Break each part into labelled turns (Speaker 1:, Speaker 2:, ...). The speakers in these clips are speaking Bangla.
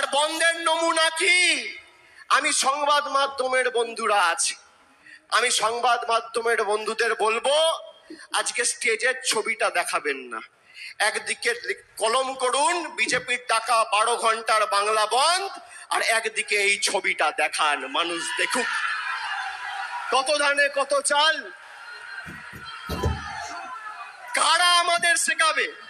Speaker 1: আর বন্ধের নমুনা কি? আমি সংবাদ মাধ্যমের বন্ধুরা আছি। আমি সংবাদ মাধ্যমের বন্ধুদের বলব, আজকে স্টেজের ছবিটা দেখাবেন না। একদিকে কলম করুন, বিজেপির টাকা বারো ঘণ্টার বাংলা বন্ধ, আর একদিকে এই ছবিটা দেখান, মানুষ দেখুক। কত ধানে কত চাল? কারা আমাদের শেখাবে?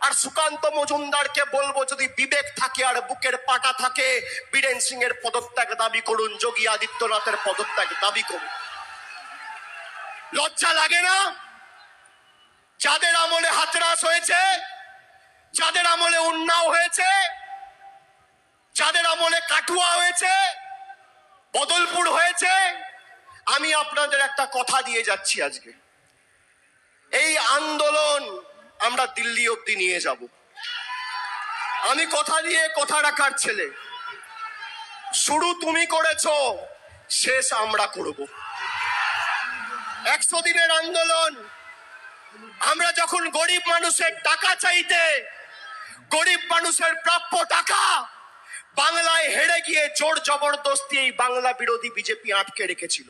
Speaker 1: আর সুকান্ত মজুমদারকে বলব, যদি বিবেক থাকে আর বুকের পাটা থাকে, বীরেন সিং এর পদত্যাগ দাবি করুন, যোগী আদিত্যনাথের পদত্যাগ দাবি করুন। লজ্জা লাগে না? যাদের আমলে হাতরাস হয়েছে, যাদের আমলে উন্নাও হয়েছে, যাদের আমলে কাটুয়া হয়েছে, বদলপুর হয়েছে, আমি আপনাদের একটা কথা দিয়ে যাচ্ছি আজকে। এই আন্দোলন আমরা দিল্লি অব্দি নিয়ে যাব। আমি কথা দিয়ে কথা রাখার ছেলে। শুরু তুমি করেছ, শেষ আমরা করব। একশো দিনের আন্দোলন, আমরা যখন গরিব মানুষের টাকা চাইতে, গরিব মানুষের প্রাপ্য টাকা, বাংলায় হেরে গিয়ে জোর জবরদস্তি এই বাংলা বিরোধী বিজেপি আটকে রেখেছিল।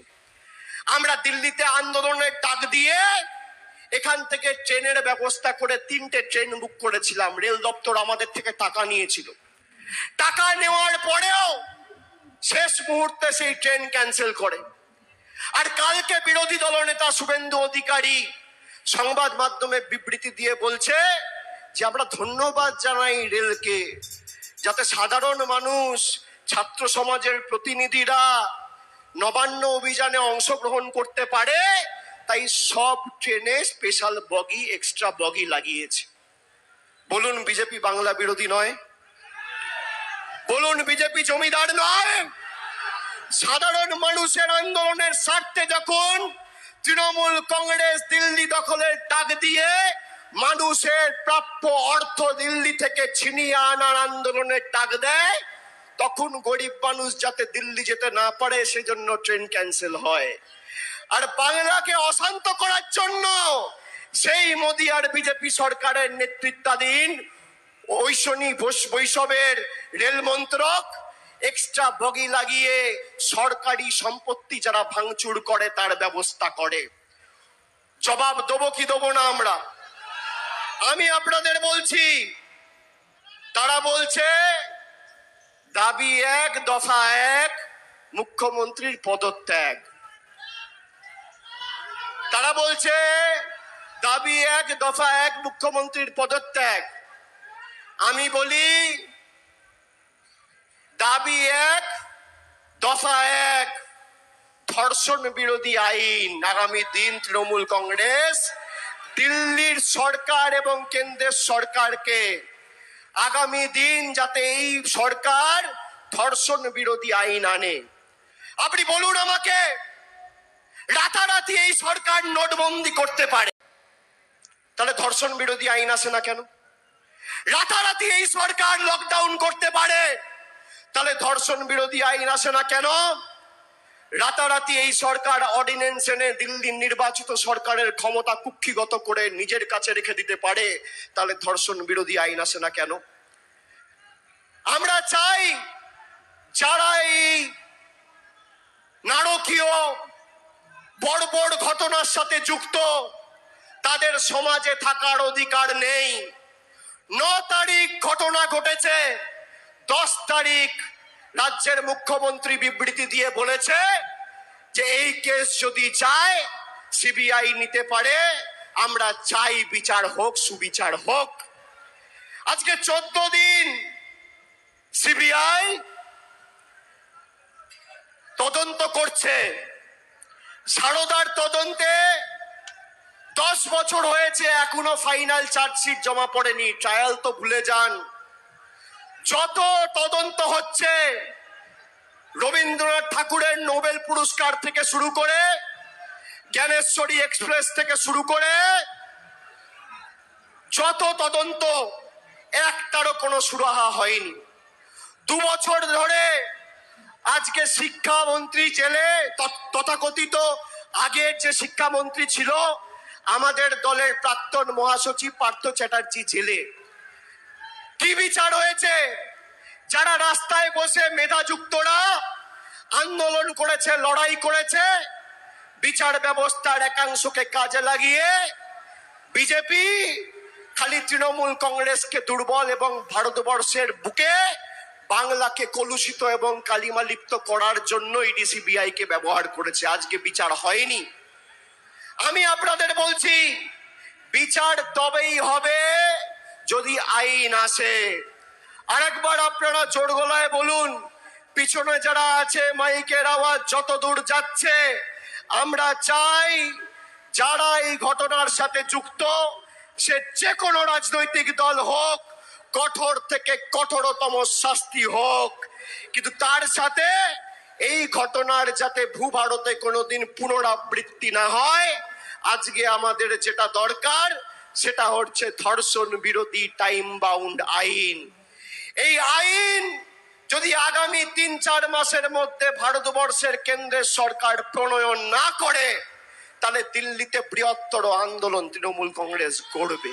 Speaker 1: আমরা দিল্লিতে আন্দোলনের ডাক দিয়ে এখান থেকে ট্রেনের ব্যবস্থা করে তিনটে ট্রেন বুক করেছিলাম। রেল দপ্তর আমাদের থেকে টাকা নিয়েছিল। টাকা নেওয়ার পরেও শেষ মুহূর্তে সেই ট্রেন ক্যান্সেল করে। আর কালকে বিরোধী দলনেতা শুভেন্দু অধিকারী সংবাদ মাধ্যমে বিবৃতি দিয়ে বলছে যে, আমরা ধন্যবাদ জানাই রেলকে, যাতে সাধারণ মানুষ, ছাত্র সমাজের প্রতিনিধিরা নবান্ন অভিযানে অংশগ্রহণ করতে পারে। তাই সব ট্রেনে স্পেশাল বগি এক্সট্রা বগি লাগিয়েছে। বলুন, বিজেপি বাংলা বিরোধী নয়। বলুন, বিজেপি জমিদার নয়। সাধারণ মানুষের আন্দোলনের স্বার্থে যখন তৃণমূল কংগ্রেস দিল্লি দখলের ডাক দিয়ে মানুষের প্রাপ্য অর্থ দিল্লি থেকে ছিনিয়ে আনার আন্দোলনের ডাক দেয়, তখন গরিব মানুষ যাতে দিল্লি যেতে না পারে, সেজন্য ট্রেন ক্যান্সেল হয়। আর বাংলাকে অশান্ত করার জন্য সেই মোদী আর বিজেপি সরকারের নেতৃত্বাধীন ঐশনী বৈষবের রেল মন্ত্রক এক্সট্রা বগি লাগিয়ে সরকারি সম্পত্তি যারা ভাঙচুর করে তার ব্যবস্থা করে। জবাব দেবো কি দেবো না আমরা? আমি আপনাদের বলছি, তারা বলছে, দাবি এক, দফা এক, মুখ্যমন্ত্রীর পদত্যাগ। তারা বলছে, দাবি এক, দফা এক, মুখ্যমন্ত্রীর পদত্যাগ। আমি বলি, দাবি এক, দফা এক, ধর্ষণ বিরোধী আইন। আগামী দিন তৃণমূল কংগ্রেস দিল্লির সরকার এবং কেন্দ্রের সরকারকে আগামী দিন যাতে এই সরকার ধর্ষণ বিরোধী আইন আনে। আপনি বলুন আমাকে রাতারাতি এই সরকার নোটবন্দি করতে পারে। তাহলে ধর্ষণ বিরোধী আইন আসে না কেন? রাতারাতি এই সরকার লকডাউন করতে পারে। তাহলে ধর্ষণ বিরোধী আইন আসে না কেন? রাতারাতি এই সরকার অর্ডিন্যান্স এনে দিল্লির নির্বাচিত সরকারের ক্ষমতা কুক্ষিগত করে নিজের কাছে রেখে দিতে পারে। তাহলে ধর্ষণ বিরোধী আইন আসে না কেন? আমরা চাই যারা এই নারকীয় বড় বড় ঘটনার সাথে যুক্ত। তাদের সমাজে থাকার অধিকার নেই। ন তারিখ ঘটনা ঘটেছে। দশ তারিখ রাজ্যের মুখ্যমন্ত্রী বিবৃতি দিয়ে বলেছে যে এই কেস যদি চায়, সিবিআই নিতে পারে। আমরা চাই বিচার হোক, সুবিচার হোক। আজকে চোদ্দ দিন সিবিআই তদন্ত করছে। সারদার তদন্তে দশ বছর হয়েছে, এখনও ফাইনাল চার্জশিট জমা পড়েনি। ট্রায়াল তো ভুলে যান। যত তদন্ত হচ্ছে, রবীন্দ্রনাথ ঠাকুরের নোবেল পুরস্কার থেকে শুরু করে, জ্ঞানেশ্বরী এক্সপ্রেস থেকে শুরু করে, যত তদন্ত, একটারও কোনো সুরাহা হয়নি। দু বছর ধরে আজকে শিক্ষামন্ত্রী জেলে তথাকথিত আগের যে শিক্ষামন্ত্রী ছিল, আমাদের দলের প্রাক্তন মহাসচিব পার্থ চ্যাটার্জি জেলে। কি বিচার হয়েছে? যারা রাস্তায় বসে মেধাযুক্তরা আন্দোলন করেছে, লড়াই করেছে, বিচার ব্যবস্থার একাংশকে কাজে লাগিয়ে বিজেপি, খালি তৃণমূল কংগ্রেসকে দুর্বল এবং ভারতবর্ষের বুকে বাংলাকে কলুষিত এবং কালিমালিপ্ত করার জন্য ইডি সিবিআই কে ব্যবহার করেছে। আজকে বিচার হয়নি। আমি আপনাদের বলছি, বিচার তবেই হবে যদি আইন আসে। আরেকবার আপনারা জোর গলায় বলুন, পিছনে যারা আছে, মাইকের আওয়াজ যত দূর যাচ্ছে, আমরা চাই যারা এই ঘটনার সাথে যুক্ত, সে যে কোনো রাজনৈতিক দল হোক কঠোর থেকে কঠোরতম শাস্তি হোক। কিন্তু তার সাথে এই ঘটনার যাতে ভূভারতে কোনোদিন পুনরাবৃত্তি না হয়, আজকে আমাদের যেটা দরকার, সেটা হচ্ছে ধর্ষণ বিরোধী টাইম বাউন্ড আইন। এই আইন যদি আগামী তিন চার মাসের মধ্যে ভারতবর্ষের কেন্দ্রের সরকার প্রণয়ন না করে, তাহলে দিল্লিতে বৃহত্তর আন্দোলন তৃণমূল কংগ্রেস করবে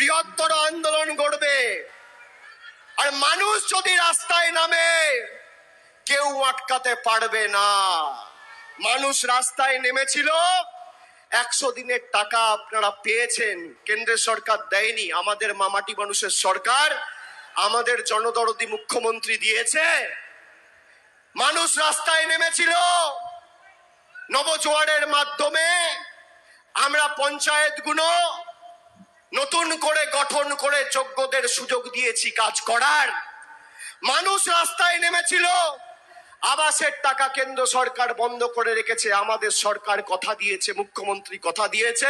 Speaker 1: বৃহত্তর আন্দোলন করবে আর মানুষ যদি রাস্তায় নামে, কেউ আটকাতে পারবে না। মানুষ রাস্তায় নেমেছিল, একশো দিনের টাকা আপনারা পেয়েছেন। কেন্দ্রের সরকার দেয়নি, আমাদের মামাটি মানুষের সরকার আমাদের জনদরদি মুখ্যমন্ত্রী দিয়েছে। মানুষ রাস্তায় নেমেছিল, নবজোয়ারের মাধ্যমে আমরা পঞ্চায়েতগুলো নতুন করে গঠন করে যোগ্যদের সুযোগ দিয়েছি কাজ করার। মানুষ রাস্তায় নেমেছিল। আবাসের টাকা কেন্দ্র সরকার বন্ধ করে রেখেছে। আমাদের সরকার কথা দিয়েছে, মুখ্যমন্ত্রী কথা দিয়েছে।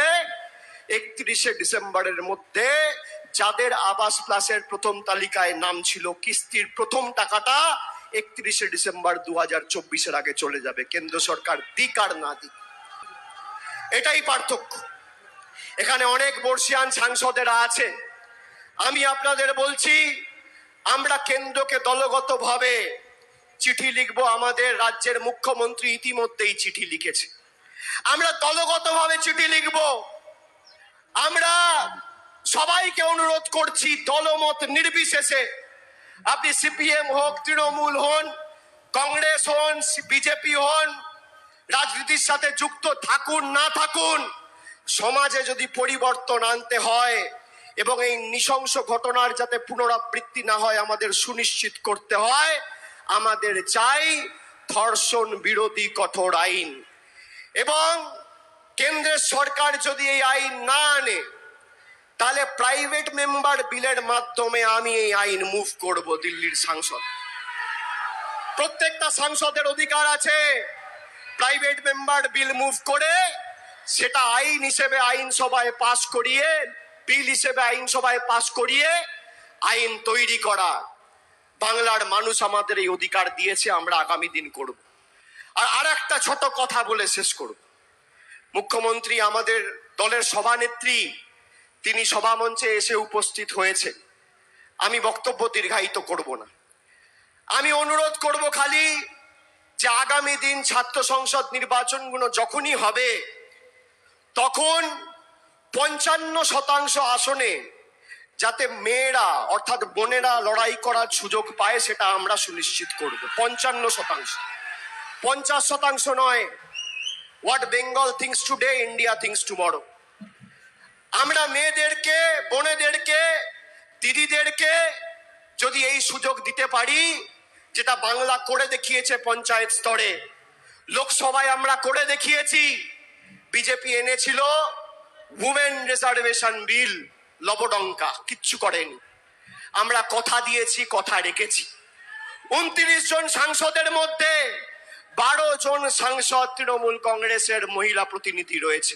Speaker 1: একত্রিশে ডিসেম্বরের মধ্যে যাদের আবাস প্লাসের প্রথম তালিকায় নাম ছিল, কিস্তির প্রথম টাকাটা একত্রিশে ডিসেম্বর দু হাজার চব্বিশের আগে চলে যাবে। কেন্দ্র সরকার দিক আর না দিক। এটাই পার্থক্য। এখানে অনেক বর্ষিয়ান সাংসদেরা আছে। আমি আপনাদের বলছি, আমরা কেন্দ্রকে দলগতভাবে চিঠি লিখব। আমাদের রাজ্যের মুখ্যমন্ত্রী ইতিমধ্যেই চিঠি লিখেছে। আমরা দলগতভাবে চিঠি লিখব। আমরা সবাইকে অনুরোধ করছি, দলমত নির্বিশেষে আপনি সিপিএম হোক, তৃণমূল হন, কংগ্রেস হন, বিজেপি হন, রাজনীতির সাথে যুক্ত থাকুন, না থাকুন সমাজে যদি পরিবর্তন আনতে হয় এবং এই নৃশংস ঘটনার যাতে পুনরাবৃত্তি না হয়, আমাদের সুনিশ্চিত করতে হয়, আমাদের চাই ধর্ষণ বিরোধী কঠোর আইন। এবং কেন্দ্রের সরকার যদি এই আইন না আনে, তাহলে প্রাইভেট মেম্বার বিলের মাধ্যমে আমি এই আইন মুভ করব দিল্লির সাংসদ। প্রত্যেকটা সাংসদের অধিকার আছে, প্রাইভেট মেম্বার বিল মুভ করে সেটা আইন হিসেবে আইনসভায় পাশ করিয়ে, বিল হিসেবে আইনসভায় পাশ করিয়ে আইন তৈরি করা। বাংলার মানুষ আমাদের এই অধিকার দিয়েছে, আমরা আগামী দিন করব। আর আর একটা ছোট কথা বলে শেষ করব। মুখ্যমন্ত্রী আমাদের দলের সভানেত্রী, তিনি সভামঞ্চে এসে উপস্থিত হয়েছে। আমি বক্তব্য দীর্ঘায়িত করব না। আমি অনুরোধ করব খালি যে আগামী দিন ছাত্র সংসদ নির্বাচনগুলো যখনই হবে তখন পঞ্চান্ন শতাংশ আসনে যাতে মেয়েরা, অর্থাৎ বোনেরা লড়াই করার সুযোগ পায়, সেটা আমরা সুনিশ্চিত করব। পঞ্চান্ন শতাংশ। পঞ্চাশ শতাংশ নয়। What Bengal thinks today India thinks tomorrow আমরা মেয়েদেরকে, বোনেদেরকে, দিদিদেরকে যদি এই সুযোগ দিতে পারি, যেটা বাংলা করে দেখিয়েছে পঞ্চায়েত স্তরে, লোকসভায় আমরা করে দেখিয়েছি বিজেপি এনেছিল উমেন রিজার্ভেশন বিল লবডঙ্কা, কিচ্ছু করেনি। আমরা কথা দিয়েছি, কথা রেখেছি। উনত্রিশ জন সাংসদের মধ্যে বারো জন সাংসদ তৃণমূল কংগ্রেসের মহিলা প্রতিনিধি রয়েছে।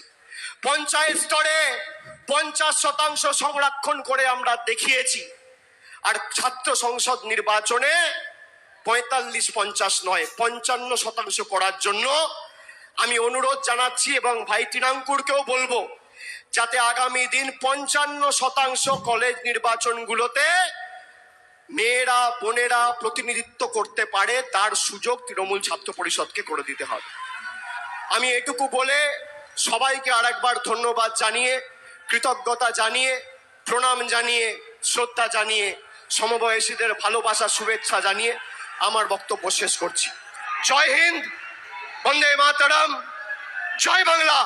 Speaker 1: পঞ্চায়েত স্তরে পঞ্চাশ শতাংশ সংরক্ষণ করে আমরা দেখিয়েছি। আর ছাত্র সংসদ নির্বাচনে পঁয়তাল্লিশ পঞ্চাশ নয়, পঞ্চান্ন শতাংশ করার জন্য আমি অনুরোধ জানাচ্ছি এবং ভাই তৃণাঙ্কুরকেও বলব, যাতে আগামী দিন পঞ্চান্ন শতাংশ কলেজ নির্বাচনগুলোতে মেয়েরা, বোনেরা প্রতিনিধিত্ব করতে পারে, তার সুযোগ তৃণমূল ছাত্র পরিষদকে করে দিতে হবে। আমি এটুকু বলে সবাইকে আরেকবার ধন্যবাদ জানিয়ে, কৃতজ্ঞতা জানিয়ে, প্রণাম জানিয়ে, শ্রদ্ধা জানিয়ে, সমবয়সীদের ভালোবাসা, শুভেচ্ছা জানিয়ে আমার বক্তব্য শেষ করছি। জয় হিন্দ! বন্দে মাতারাম। জয় বাংলা।